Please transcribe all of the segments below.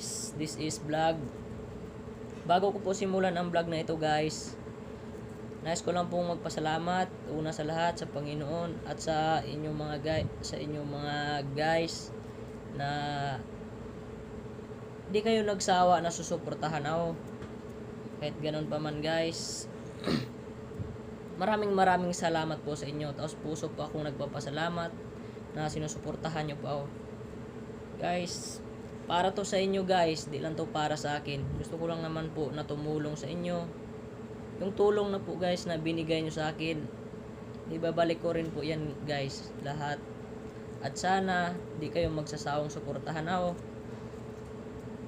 guys, this is vlog. Bago ko po simulan ang vlog na ito guys, nais ko lang pong magpasalamat una sa lahat sa Panginoon at sa inyong mga guys, sa inyong mga guys na di kayo nagsawa na susuportahan ako. Kahit ganun pa man guys. maraming maraming salamat po sa inyo. Tapos puso po akong nagpapasalamat na sinusuportahan nyo po ako. Guys, para to sa inyo guys, di lang to para sa akin. Gusto ko lang naman po na tumulong sa inyo. Yung tulong na po guys na binigay nyo sa akin, ibabalik ko rin po yan guys, lahat. At sana, di kayo magsasawang suportahan ako.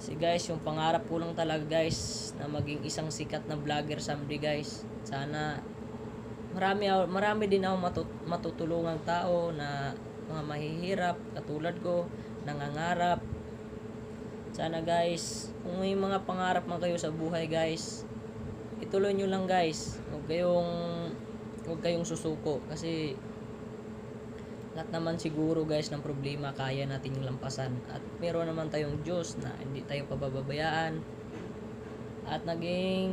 Si guys, yung pangarap ko lang talaga guys, na maging isang sikat na vlogger someday guys. Sana, marami, marami din ako matut- matutulungang tao na mga mahihirap, katulad ko, nangangarap. Sana guys, kung may mga pangarap man kayo sa buhay guys, ituloy nyo lang guys. Huwag kayong, huwag kayong susuko. Kasi, lahat naman siguro guys ng problema kaya natin yung lampasan. At meron naman tayong Diyos na hindi tayo pababayaan. At naging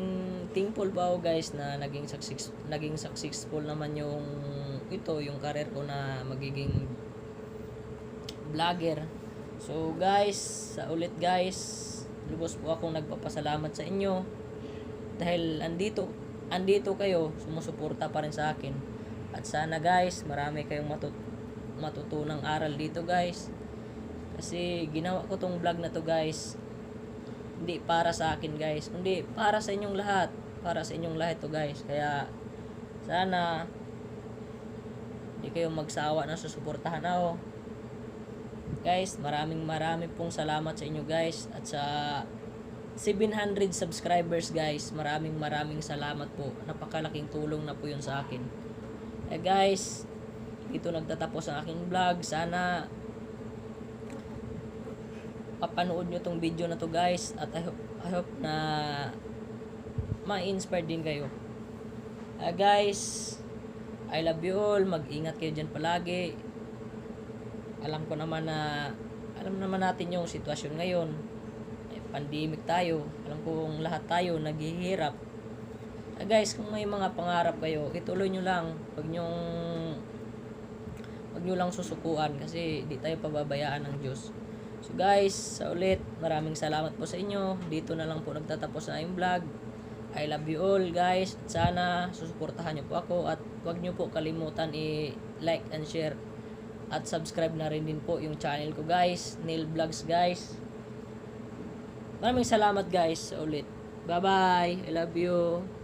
thankful pa ako guys na naging success, naging successful naman yung ito, yung career ko na magiging vlogger. So guys, sa ulit guys, lubos po akong nagpapasalamat sa inyo dahil andito andito kayo, sumusuporta pa rin sa akin. At sana guys, marami kayong matut matutunang aral dito guys. Kasi ginawa ko tong vlog na to guys. Hindi para sa akin guys, kundi para sa inyong lahat. Para sa inyong lahat to guys. Kaya sana hindi kayo magsawa na susuportahan ako. Guys, maraming maraming pong salamat sa inyo guys at sa 700 subscribers guys. Maraming maraming salamat po. Napakalaking tulong na po yun sa akin. Eh guys, dito nagtatapos ang aking vlog. Sana papanood nyo tong video na to guys at I hope, I hope na ma-inspire din kayo. Ah, guys, I love you all. Mag-ingat kayo dyan palagi. Alam ko naman na alam naman natin yung sitwasyon ngayon. Eh, pandemic tayo. Alam kong lahat tayo naghihirap. Ah, guys, kung may mga pangarap kayo, ituloy nyo lang. Huwag nyong Huwag nyo lang susukuan kasi di tayo pababayaan ng Diyos. So guys, sa ulit, maraming salamat po sa inyo. Dito na lang po nagtatapos na yung vlog. I love you all guys. Sana susuportahan nyo po ako at huwag nyo po kalimutan i-like and share at subscribe na rin din po yung channel ko guys. Neil Vlogs guys. Maraming salamat guys ulit. Bye bye. I love you.